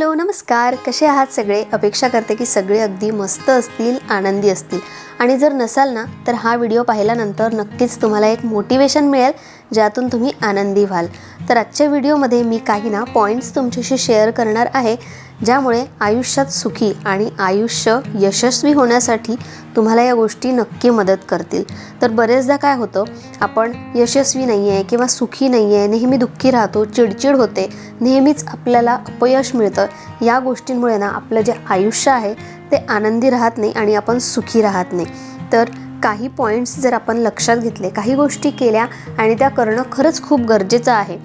Hello नमस्कार. कसे आहात सगळे? अपेक्षा करते की सगळे अगदी मस्त असतील आनंदी असतील. आणि जर नसाल ना तर हा व्हिडिओ पाहिल्यानंतर नक्कीच तुम्हाला एक मोटिवेशन मिळेल ज्यातून तुम्ही आनंदी व्हाल. तर आजच्या व्हिडिओमध्ये मी काही ना पॉईंट्स तुमच्याशी शेअर करणार आहे. ज्यामुळे आयुष्यात सुखी आणि आयुष्य यशस्वी होण्यासाठी तुम्हाला या गोष्टी नक्की मदत करतील. तर बरेचदा काय होतं आपण यशस्वी नाही आहे किंवा सुखी नाही आहे नेहमी दुःखी राहतो चिडचिड होते नेहमीच आपल्याला अपयश मिळतं या गोष्टींमुळे ना आपलं जे आयुष्य आहे ते आनंदी राहत नाही आणि आपण सुखी राहत नाही. तर काही पॉईंट्स जर आपण लक्षात घेतले काही गोष्टी केल्या आणि त्या करणं खरंच खूप गरजेचं आहे.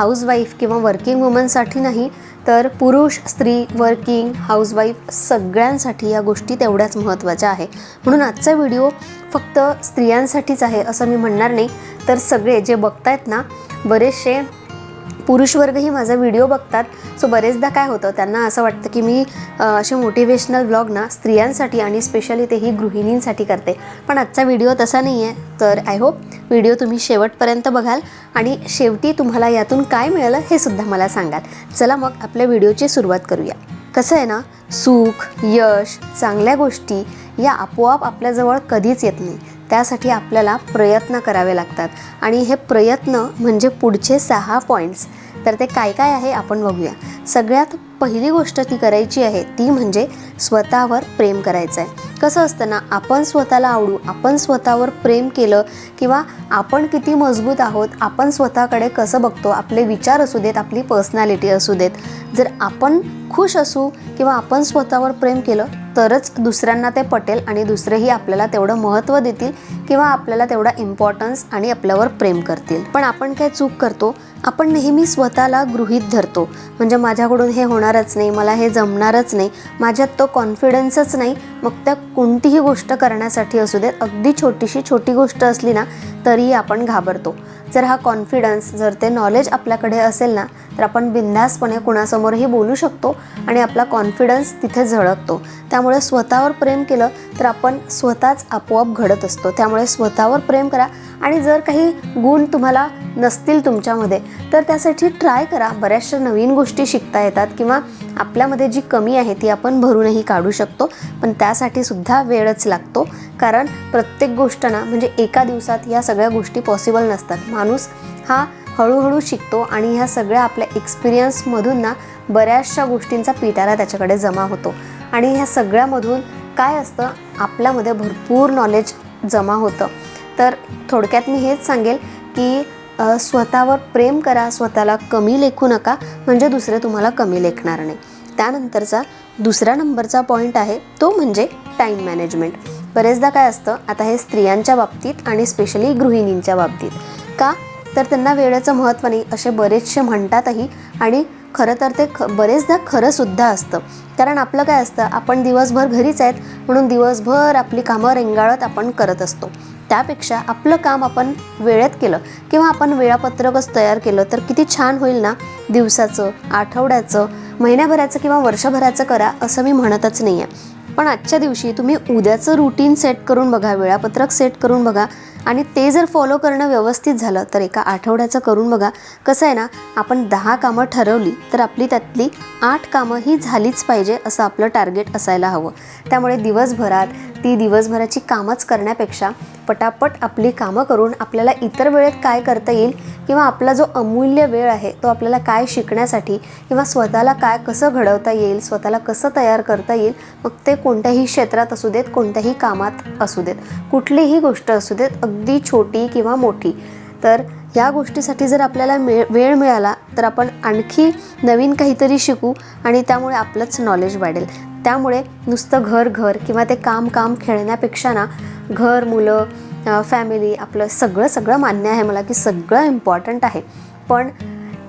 हाऊसवाईफ किंवा वर्किंग वुमनसाठी नाही तर पुरुष स्त्री वर्किंग हाऊसवाईफ सगळ्यांसाठी या गोष्टी तेवढ्याच महत्त्वाच्या आहे. म्हणून आजचा व्हिडिओ फक्त स्त्रियांसाठीच आहे असं मी म्हणणार नाही. तर सगळे जे बघतायत ना बरेचसे पुरुष वर्गही माझा व्हिडिओ बघतात. सो बरेचदा काय होतं त्यांना असं वाटतं की मी असे मोटिवेशनल व्लॉग ना स्त्रियांसाठी आणि स्पेशली तेही गृहिणींसाठी करते. पण आजचा व्हिडिओ तसा नाही आहे तर आय होप व्हिडिओ तुम्ही शेवटपर्यंत बघाल आणि शेवटी तुम्हाला यातून काय मिळालं हे सुद्धा मला सांगाल. चला मग आपल्या व्हिडिओची सुरुवात करूया. कसं आहे ना सुख यश चांगल्या गोष्टी या आपोआप आपल्याजवळ कधीच येत नाही. त्यासाठी आपल्याला प्रयत्न करावे लागतात. आणि हे प्रयत्न म्हणजे पुढचे सहा पॉईंट्स तर ते काय काय आहे आपण बघूया. सगळ्यात पहिली गोष्ट ती करायची आहे ती म्हणजे स्वतःवर प्रेम करायचं आहे कसं असतं ना आपण स्वतःला आवडू आपण स्वतःवर प्रेम केलं किंवा आपण किती मजबूत आहोत आपण स्वतःकडे कसं बघतो आपले विचार असू देत आपली पर्सनॅलिटी असू देत. जर आपण खुश असू किंवा आपण स्वतःवर प्रेम केलं तरच दुसऱ्यांना ते पटेल आणि दुसरेही आपल्याला तेवढं महत्त्व देतील किंवा आपल्याला तेवढा इम्पॉर्टन्स आणि आपल्यावर प्रेम करतील. पण आपण काय चूक करतो? आपण नेहमी स्वतःला गृहीत धरतो. म्हणजे माझ्याकडून हे होणार होणारच नाही मला हे जमणारच नाही. माझ्यात तो कॉन्फिडन्सच नाही. मग त्या कोणतीही गोष्ट करण्यासाठी असू देत अगदी छोटीशी छोटी गोष्ट असली ना तरीही आपण घाबरतो. जर हा कॉन्फिडन्स जर ते नॉलेज आपल्याकडे असेल ना तर आपण बिंदासपणे कुणासमोरही बोलू शकतो आणि आपला कॉन्फिडन्स तिथे झळकतो. त्यामुळे स्वतःवर प्रेम केलं तर आपण स्वतःच आपोआप घडत असतो. त्यामुळे स्वतःवर प्रेम करा आणि जर काही गुण तुम्हाला नसतील तुमच्यामध्ये तर त्यासाठी ट्राय करा. बऱ्याचशा नवीन गोष्टी शिकता येतात किंवा आपल्यामध्ये जी कमी आहे ती आपण भरूनही काढू शकतो. पण त्यासाठी सुद्धा वेळच लागतो. कारण प्रत्येक गोष्ट ना म्हणजे एका दिवसात या सगळ्या गोष्टी पॉसिबल नसतात. माणूस हा हळूहळू शिकतो आणि ह्या सगळ्या आपल्या एक्सपिरियन्समधून ना बऱ्याचशा गोष्टींचा पिटारा त्याच्याकडे जमा होतो. आणि ह्या सगळ्यामधून काय असतं? आपल्यामध्ये भरपूर नॉलेज जमा होतं. तर थोडक्यात मी हेच सांगेल की स्वतःवर प्रेम करा स्वतःला कमी लेखू नका म्हणजे दुसरे तुम्हाला कमी लेखणार नाही. त्यानंतरचा दुसरा नंबरचा पॉईंट आहे तो म्हणजे टाईम मॅनेजमेंट. बरेचदा काय असतं आता हे स्त्रियांच्या बाबतीत आणि स्पेशली गृहिणींच्या बाबतीत. का? तर त्यांना वेळेचं महत्त्व नाही असे बरेचसे म्हणतातही आणि खरं तर ते ख बरेचदा खरंसुद्धा असतं. कारण आपलं काय असतं आपण दिवसभर घरीच आहेत म्हणून दिवसभर आपली कामं रेंगाळत आपण करत असतो. त्यापेक्षा आपलं काम आपण वेळेत केलं किंवा आपण वेळापत्रकच तयार केलं तर किती छान होईल ना? दिवसाचं आठवड्याचं महिन्याभराचं किंवा वर्षभराचं करा असं मी म्हणतच नाही आहे पण आजच्या दिवशी तुम्ही उद्याचं रुटीन सेट करून बघा वेळापत्रक सेट करून बघा आणि ते जर फॉलो करणं व्यवस्थित झालं तर एका आठवड्याचं करून बघा. कसं आहे ना आपण दहा कामं ठरवली तर आपली त्यातली आठ कामं ही झालीच पाहिजे असं आपलं टार्गेट असायला हवं. त्यामुळे दिवसभरात ती दिवसभराची कामच करण्यापेक्षा पटापट आपली कामं करून आपल्याला इतर वेळेत काय करता येईल किंवा आपला जो अमूल्य वेळ आहे तो आपल्याला काय शिकण्यासाठी किंवा स्वतःला काय कसं घडवता येईल स्वतःला कसं तयार करता येईल मग ते कोणत्याही क्षेत्रात असू देत कोणत्याही कामात असू देत. कुठलीही गोष्ट असू देत अगदी छोटी किंवा मोठी. तर या गोष्टीसाठी जर आपल्याला मिळ वेळ मिळाला तर आपण आणखी नवीन काहीतरी शिकू आणि त्यामुळे आपलंच नॉलेज वाढेल. त्यामुळे नुसतं घर घर किंवा ते काम काम खेळण्यापेक्षा ना घर मुलं फॅमिली आपलं सगळं सगळं मान्य आहे मला की सगळं इम्पॉर्टंट आहे. पण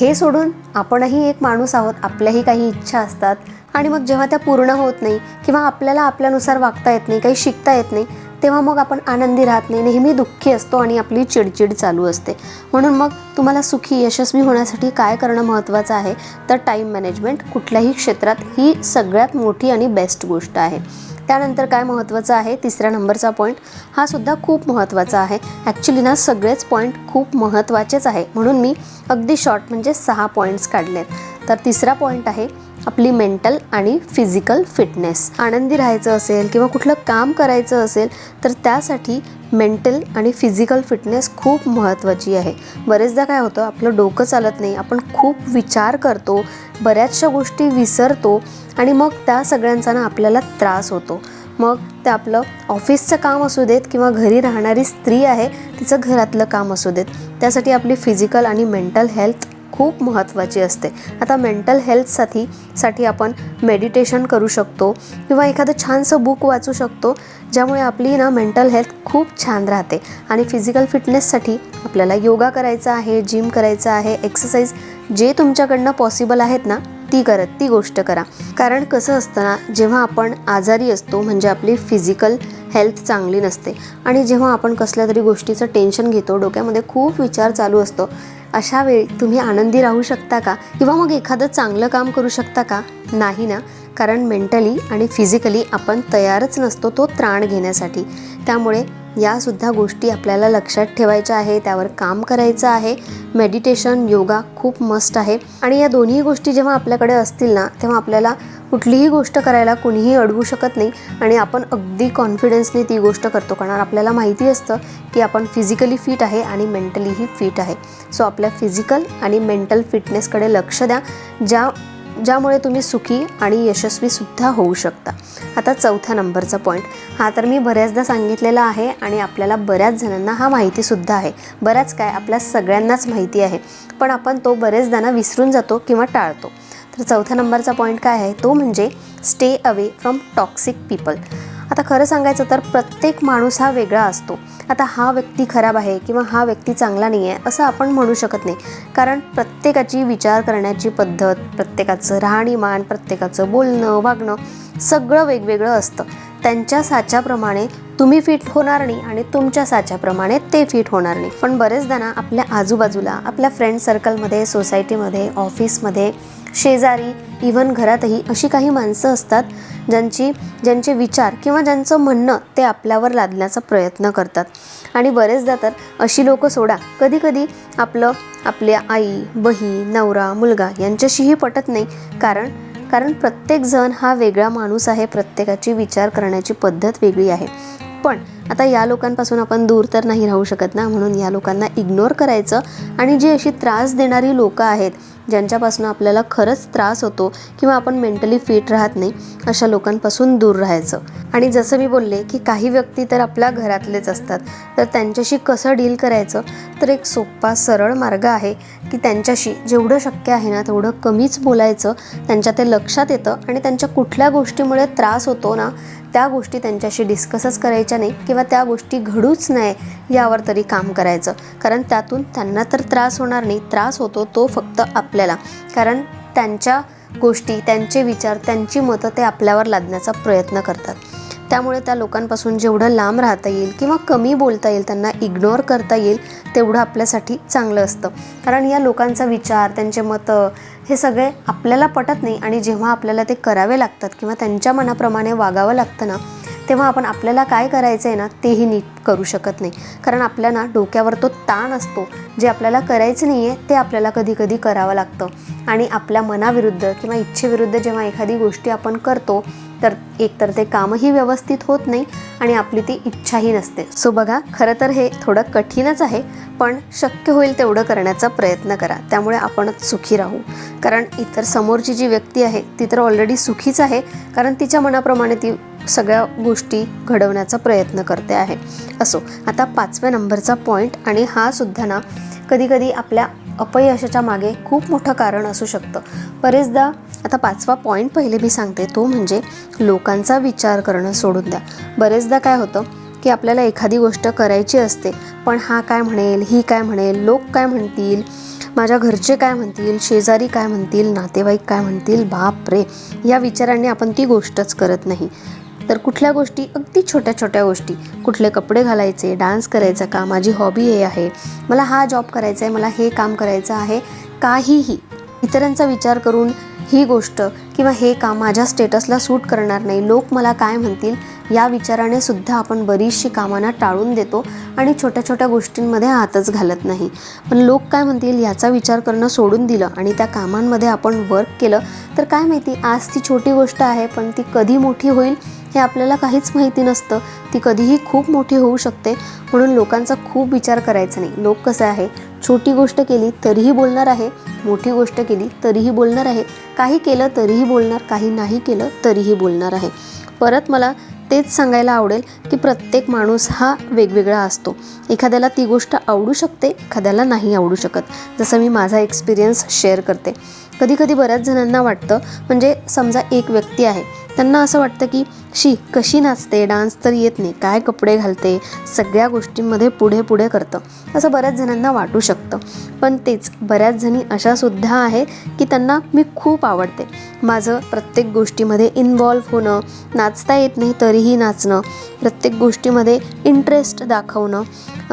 हे सोडून आपणही एक माणूस आहोत आपल्याही काही इच्छा असतात आणि मग जेव्हा त्या पूर्ण होत नाही किंवा आपल्याला आपल्यानुसार वागता येत नाही काही शिकता येत नाही तेव्हा मग आपण आनंदी राहत नाही नेहमी दुःखी असतो आणि आपली चिडचिड चालू असते. म्हणून मग तुम्हाला सुखी यशस्वी होण्यासाठी काय करणं महत्त्वाचं आहे? तर टाईम मॅनेजमेंट कुठल्याही क्षेत्रात ही सगळ्यात मोठी आणि बेस्ट गोष्ट आहे. त्यानंतर काय महत्त्वाचं आहे? तिसऱ्या नंबरचा पॉईंट हा सुद्धा खूप महत्त्वाचा आहे. ॲक्च्युली ना सगळेच पॉईंट खूप महत्त्वाचेच आहे. म्हणून मी अगदी शॉर्ट म्हणजे सहा पॉईंट्स काढलेत. तर तिसरा पॉईंट आहे आपली मेंटल आणि फिजिकल फिटनेस आनंदी राहायचं असेल किंवा कुठलं काम करायचं असेल तर त्यासाठी मेंटल आणि फिजिकल फिटनेस खूप महत्त्वाची आहे. बरेचदा काय होतं आपलं डोकं चालत नाही. आपण खूप विचार करतो बऱ्याचशा गोष्टी विसरतो आणि मग त्या सगळ्यांचा ना आपल्याला त्रास होतो. मग ते आपलं ऑफिसचं काम असू देत किंवा घरी राहणारी स्त्री आहे तिचं घरातलं काम असू देत. त्यासाठी आपली फिजिकल आणि मेंटल हेल्थ खूप महत्त्वाची असते. आता मेंटल हेल्थसाठी साठी आपण मेडिटेशन करू शकतो किंवा एखादं छानसं बुक वाचू शकतो ज्यामुळे आपली ना मेंटल हेल्थ खूप छान राहते. आणि फिजिकल फिटनेससाठी आपल्याला योगा करायचा आहे जिम करायचं आहे एक्सरसाइज जे तुमच्याकडनं पॉसिबल आहेत ना ती करत ती गोष्ट करा. कारण कसं असतं ना जेव्हा आपण आजारी असतो म्हणजे आपली फिजिकल हेल्थ चांगली नसते आणि जेव्हा आपण कसल्या तरी गोष्टीचं टेन्शन घेतो डोक्यामध्ये खूप विचार चालू असतो अशा वेळी तुम्ही आनंदी राहू शकता का? किंवा मग एखादं चांगलं काम करू शकता का? नाही ना. कारण मेंटली आणि फिजिकली आपण तयारच नसतो तो त्राण घेण्यासाठी. त्यामुळे यासुद्धा गोष्टी आपल्याला लक्षात ठेवायच्या आहे त्यावर काम करायचं आहे. मेडिटेशन योगा खूप मस्त आहे. आणि या दोन्ही गोष्टी जेव्हा आपल्याकडे असतील ना तेव्हा आपल्याला कुठलीही गोष्ट करायला कुणीही अडवू शकत नाही आणि आपण अगदी कॉन्फिडन्सने ती गोष्ट करतो. कारण आपल्याला माहिती असतं की आपण फिजिकली फिट आहे आणि मेंटलीही फिट आहे. सो आपल्या फिजिकल आणि मेंटल फिटनेसकडे लक्ष द्या. ज्या ज्यामुळे तुम्ही सुखी आणि यशस्वीसुद्धा होऊ शकता. आता चौथ्या नंबरचा पॉईंट हा तर मी बऱ्याचदा सांगितलेला आहे आणि आपल्याला बऱ्याच जणांना हा माहितीसुद्धा आहे. बऱ्याच काय आपल्या सगळ्यांनाच माहिती आहे. पण आपण तो बरेचदाना विसरून जातो किंवा टाळतो. तर चौथ्या नंबरचा पॉईंट काय आहे? तो म्हणजे stay away from toxic people आता खरं सांगायचं तर प्रत्येक माणूस हा वेगळा असतो. आता हा व्यक्ती खराब आहे किंवा हा व्यक्ती चांगला नाही आहे असं आपण म्हणू शकत नाही. कारण प्रत्येकाची विचार करण्याची पद्धत प्रत्येकाचं राहणीमान प्रत्येकाचं बोलणं वागणं सगळं वेगवेगळं असतं. त्यांच्या साच्याप्रमाणे तुम्ही फिट होणार नाही आणि तुमच्या साच्याप्रमाणे ते फिट होणार नाही. पण बरेचदा ना आपल्या आजूबाजूला आपल्या फ्रेंड सर्कलमध्ये सोसायटीमध्ये ऑफिसमध्ये शेजारी इव्हन घरातही अशी काही माणसं असतात ज्यांची ज्यांचे विचार किंवा ज्यांचं म्हणणं ते आपल्यावर लादण्याचा प्रयत्न करतात. आणि बरेचदा तर अशी लोकं सोडा कधीकधी आपलं आपल्या आई बहीण नवरा मुलगा यांच्याशीही पटत नाही. कारण कारण प्रत्येकजण हा वेगळा माणूस आहे प्रत्येकाची विचार करण्याची पद्धत वेगळी आहे. पण आता या लोकांपासून आपण दूर तर नाही राहू शकत ना म्हणून या लोकांना इग्नोर करायचं आणि जी अशी त्रास देणारी लोकं आहेत ज्यांच्यापासून आपल्याला खरंच त्रास होतो किंवा आपण मेंटली फिट राहत नाही अशा लोकांपासून दूर राहायचं. आणि जसं मी बोलले की काही व्यक्ती तर आपल्या घरातलेच असतात तर त्यांच्याशी कसं डील करायचं? तर एक सोपा सरळ मार्ग आहे की त्यांच्याशी जेवढं शक्य आहे ना तेवढं कमीच बोलायचं त्यांच्या ते लक्षात येतं आणि त्यांच्या कुठल्या गोष्टीमुळे त्रास होतो ना त्या गोष्टी त्यांच्याशी डिस्कसच करायच्या नाही किंवा त्या गोष्टी घडूच नाही यावर तरी काम करायचं. कारण त्यातून त्यांना तर त्रास होणार नाही त्रास होतो तो फक्त आप आपल्याला. कारण त्यांच्या गोष्टी त्यांचे विचार त्यांची मतं ते आपल्यावर लादण्याचा प्रयत्न करतात. त्यामुळे त्या लोकांपासून जेवढं लांब राहता येईल किंवा कमी बोलता येईल त्यांना इग्नोर करता येईल तेवढं आपल्यासाठी चांगलं असतं. कारण या लोकांचा विचार त्यांचे मतं हे सगळे आपल्याला पटत नाही आणि जेव्हा आपल्याला ते करावे लागतात किंवा त्यांच्या मनाप्रमाणे वागावं लागतं ना तेव्हा आपण आपल्याला काय करायचं आहे ना तेही नीट करू शकत नाही. कारण आपल्या ना डोक्यावर तो ताण असतो. जे आपल्याला करायचं नाही आहे ते आपल्याला कधी कधी करावं लागतं. आणि आपल्या मनाविरुद्ध किंवा इच्छेविरुद्ध जेव्हा एखादी गोष्टी आपण करतो तर एकतर ते कामही व्यवस्थित होत नाही आणि आपली ती इच्छाही नसते. सो बघा खरं तर हे थोडं कठीणच आहे पण शक्य होईल तेवढं करण्याचा प्रयत्न करा. त्यामुळे आपणच सुखी राहू. कारण इतर समोरची जी व्यक्ती आहे ती तर ऑलरेडी सुखीच आहे. कारण तिच्या मनाप्रमाणे ती सगळ्या गोष्टी घडवण्याचा प्रयत्न करते आहे. असो आता पाचव्या नंबरचा पॉईंट आणि हा सुद्धा ना कधीकधी आपल्या अपयशाच्या मागे खूप मोठं कारण असू शकतं. बरेचदा आता पाचवा पॉईंट पहिले मी सांगते तो म्हणजे लोकांचा विचार करणं सोडून द्या. बरेचदा काय होतं की आपल्याला एखादी गोष्ट करायची असते पण हा काय म्हणेल ही काय म्हणेल लोक काय म्हणतील माझ्या घरचे काय म्हणतील शेजारी काय म्हणतील नातेवाईक काय म्हणतील बाप रे या विचारांनी आपण ती गोष्टच करत नाही. तर कुठल्या गोष्टी अगदी छोट्या छोट्या गोष्टी. कुठले कपडे घालायचे डान्स करायचा का माझी हॉबी हे आहे. मला हा जॉब करायचा आहे मला हे काम करायचं आहे. काहीही इतरांचा विचार करून ही गोष्ट किंवा हे काम माझ्या स्टेटसला सूट करणार नाही. लोक मला काय म्हणतील या विचाराने सुद्धा आपण बरीचशी कामांना टाळून देतो आणि छोट्या छोट्या गोष्टींमध्ये हातच घालत नाही. पण लोक काय म्हणतील याचा विचार करणं सोडून दिलं आणि त्या कामांमध्ये आपण वर्क केलं तर काय माहिती आज ती छोटी गोष्ट आहे पण ती कधी मोठी होईल? हे आपल्याला काहीच माहिती नसतं. ती कधीही खूप मोठी होऊ शकते. म्हणून लोकांचा खूप विचार करायचा नाही. लोक कसं आहे? छोटी गोष्ट केली तरीही बोलणार आहे. मोठी गोष्ट केली तरीही बोलणार आहे. काही केलं तरीही बोलणार काही नाही केलं तरीही बोलणार आहे. परत मला तेच सांगायला आवडेल की प्रत्येक माणूस हा वेगवेगळा असतो. एखाद्याला ती गोष्ट आवडू शकते एखाद्याला नाही आवडू शकत. जसं मी माझा एक्सपिरियन्स शेअर करते. कधी कधी बऱ्याच जणांना वाटतं म्हणजे समजा एक व्यक्ती आहे त्यांना असं वाटतं की शी कशी नाचते डान्स तर येत नाही काय कपडे घालते सगळ्या गोष्टींमध्ये पुढे पुढे करतं. असं बऱ्याच जणांना वाटू शकतं. पण तेच बऱ्याच जणी अशा सुद्धा आहेत की त्यांना मी खूप आवडते. माझं प्रत्येक गोष्टीमध्ये इन्वॉल्व्ह होणं नाचता येत नाही तरीही नाचणं प्रत्येक गोष्टीमध्ये इंटरेस्ट दाखवणं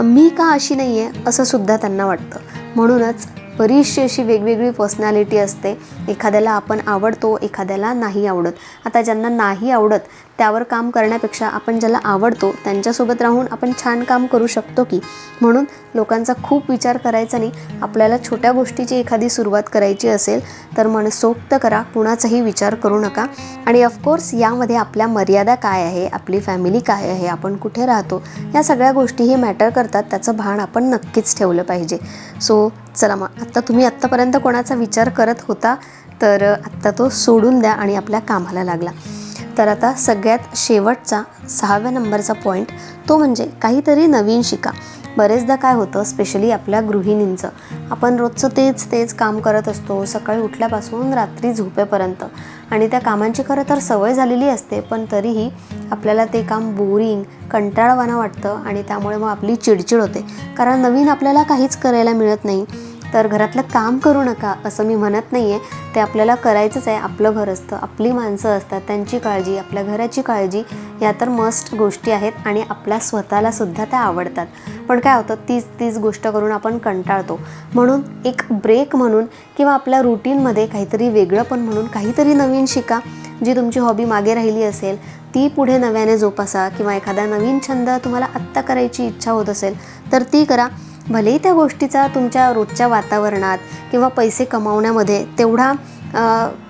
मी का अशी नाही आहे असं सुद्धा त्यांना वाटतं. म्हणूनच बरीचशी अशी वेगवेगळी पर्सनॅलिटी असते. एखाद्याला आपण आवडतो एखाद्याला नाही आवडत. आता ज्यांना नाही आवडत त्यावर काम करण्यापेक्षा आपण ज्याला आवडतो त्यांच्यासोबत राहून आपण छान काम करू शकतो की? म्हणून लोकांचा खूप विचार करायचा नाही आपल्याला छोट्या गोष्टीची एखादी सुरुवात करायची असेल तर मनसोक्त करा कुणाचाही विचार करू नका. आणि ऑफकोर्स यामध्ये आपल्या मर्यादा काय आहे आपली फॅमिली काय आहे आपण कुठे राहतो या सगळ्या गोष्टीही मॅटर करतात त्याचं भान आपण नक्कीच ठेवलं पाहिजे. सो चला मग आत्ता तुम्ही आत्तापर्यंत कोणाचा विचार करत होता तर आत्ता तो सोडून द्या आणि आपल्या कामाला लागला. तर आता सगळ्यात शेवटचा सहाव्या नंबरचा पॉईंट तो म्हणजे काहीतरी नवीन शिका. बरेचदा काय होतं स्पेशली आपल्या गृहिणींचं. आपण रोजचं तेच तेच काम करत असतो सकाळी उठल्यापासून रात्री झोपेपर्यंत. आणि त्या कामांची खरं तर सवय झालेली असते पण तरीही आपल्याला ते काम बोरिंग कंटाळवाणं वाटतं आणि त्यामुळे मग आपली चिडचिड होते. कारण नवीन आपल्याला काहीच करायला मिळत नाही. तर घरातलं काम करू नका असं मी म्हणत नाही आहे ते आपल्याला करायचंच आहे आपलं घर असतं आपली माणसं असतात त्यांची काळजी आपल्या घराची काळजी या तर मस्ट गोष्टी आहेत आणि आपल्या स्वतःला सुद्धा त्या आवडतात. पण काय होतं तीच तीच गोष्ट करून आपण कंटाळतो. म्हणून एक ब्रेक म्हणून किंवा आपल्या रुटीनमध्ये काहीतरी वेगळं पण म्हणून काहीतरी नवीन शिका. जी तुमची हॉबी मागे राहिली असेल ती पुढे नव्याने जोपासा किंवा एखादा नवीन छंद तुम्हाला आत्ता करायची इच्छा होत असेल तर ती करा. भलेही त्या गोष्टीचा तुमच्या रोजच्या वातावरणात किंवा पैसे कमावण्यामध्ये तेवढा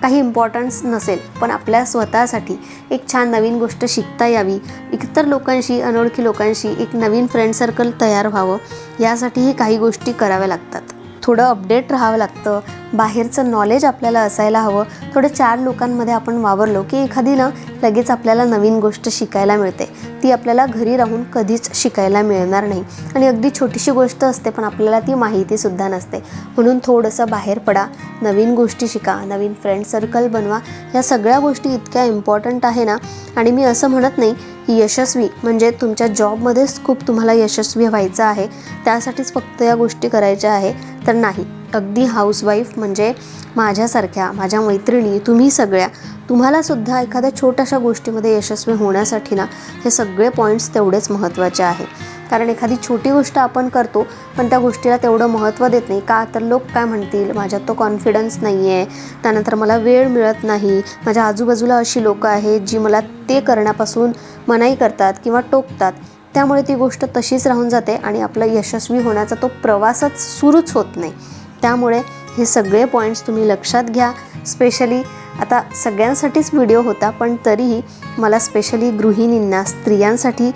काही इम्पॉर्टन्स नसेल पण आपल्या स्वतःसाठी एक छान नवीन गोष्ट शिकता यावी इतर लोकांशी अनोळखी लोकांशी एक नवीन फ्रेंड सर्कल तयार व्हावं यासाठीही काही गोष्टी कराव्या लागतात. थोडं अपडेट राहावं लागतं. बाहेरचं नॉलेज आपल्याला असायला हवं. थोडं चार लोकांमध्ये आपण वावरलो की एखादी ना लगेच आपल्याला नवीन गोष्ट शिकायला मिळते. ती आपल्याला घरी राहून कधीच शिकायला मिळणार नाही. आणि अगदी छोटीशी गोष्ट असते पण आपल्याला ती माहितीसुद्धा नसते. म्हणून थोडंसं बाहेर पडा. नवीन गोष्टी शिका. नवीन फ्रेंड सर्कल बनवा. या सगळ्या गोष्टी इतक्या इम्पॉर्टंट आहे ना? आणि मी असं म्हणत नाही यशस्वी म्हणजे तुमच्या जॉबमध्येच खूप तुम्हाला यशस्वी व्हायचं आहे त्यासाठीच फक्त या गोष्टी करायच्या आहे तर नाही. अगदी हाऊसवाईफ म्हणजे माझ्यासारख्या माझ्या मैत्रिणी तुम्ही सगळ्या तुम्हालासुद्धा एखाद्या छोट्याशा गोष्टीमध्ये यशस्वी होण्यासाठी ना हे सगळे पॉईंट्स तेवढेच महत्त्वाचे आहे. कारण एखादी छोटी गोष्ट आपण करतो पण त्या गोष्टीला तेवढं महत्त्व देत नाही. का तर लोक काय म्हणतील? माझ्यात तो कॉन्फिडन्स नाही आहे त्यानंतर मला वेळ मिळत नाही. माझ्या आजूबाजूला अशी लोकं आहेत जी मला ते करण्यापासून मनाई करतात किंवा टोकतात. त्यामुळे ती गोष्ट तशीच राहून जाते आणि आपला यशस्वी होण्याचा तो प्रवासच सुरूच होत नाही. त्यामुळे हे सगळे पॉईंट्स तुम्ही लक्षात घ्या. स्पेशली आता सगळ्यांसाठीच व्हिडिओ होता पण तरीही मला स्पेशली गृहिणींना स्त्रियांसाठी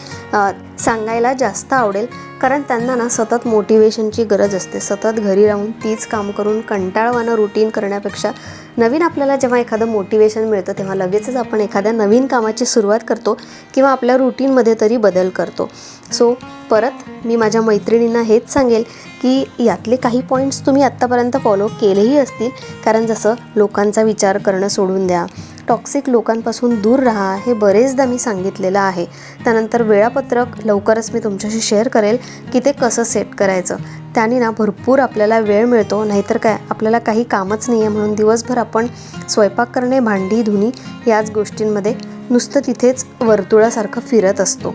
सांगायला जास्त आवडेल. कारण त्यांना ना सतत मोटिवेशनची गरज असते. सतत घरी राहून तीच काम करून कंटाळवानं रुटीन करण्यापेक्षा नवीन आपल्याला जेव्हा एखादं मोटिवेशन मिळतं तेव्हा लगेचच आपण एखाद्या नवीन कामाची सुरुवात करतो किंवा आपल्या रुटीनमध्ये तरी बदल करतो. सो परत मी माझ्या मैत्रिणींना हेच सांगेल की यातले काही पॉईंट्स तुम्ही आत्तापर्यंत फॉलो केलेही असतील. कारण जसं लोकांचा विचार करणं सोडून द्या टॉक्सिक लोकांपासून दूर राहा हे बरेचदा मी सांगितलेलं आहे. त्यानंतर वेळापत्रक लवकरच मी तुमच्याशी शेअर करेल की ते कसं सेट करायचं. त्याने ना भरपूर आपल्याला वेळ मिळतो नाहीतर काय आपल्याला काही कामच नाही आहे म्हणून दिवसभर आपण स्वयंपाक करणे भांडी धुणी याच गोष्टींमध्ये नुसतं तिथेच वर्तुळासारखं फिरत असतो.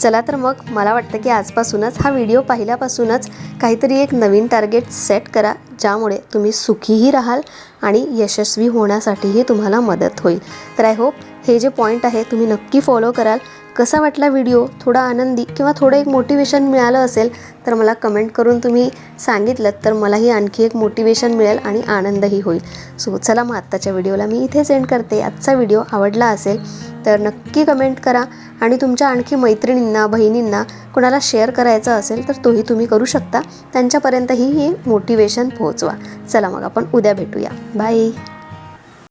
चला तर मग मला वाटतं की आजपासूनच हा व्हिडिओ पाहिल्यापासूनच काहीतरी एक नवीन टार्गेट सेट करा ज्यामुळे तुम्ही सुखीही राहाल आणि यशस्वी होण्यासाठीही तुम्हाला मदत होईल. तर आय होप हे जे पॉईंट आहे तुम्ही नक्की फॉलो कराल. कसा वाटला व्हिडिओ थोडा आनंदी किंवा थोडं एक मोटिवेशन मिळालं असेल तर मला कमेंट करून तुम्ही सांगितलं तर मलाही आणखी एक मोटिवेशन मिळेल आणि आनंदही होईल. सो चला मग आत्ताच्या व्हिडिओला मी इथेच एंड करते. आजचा व्हिडिओ आवडला असेल तर नक्की कमेंट करा आणि तुमच्या आणखी मैत्रिणींना बहिणींना कोणाला शेअर करायचं असेल तर तोही तुम्ही करू शकता. त्यांच्यापर्यंतही हे मोटिवेशन पोहोचवा. चला मग आपण उद्या भेटूया. बाय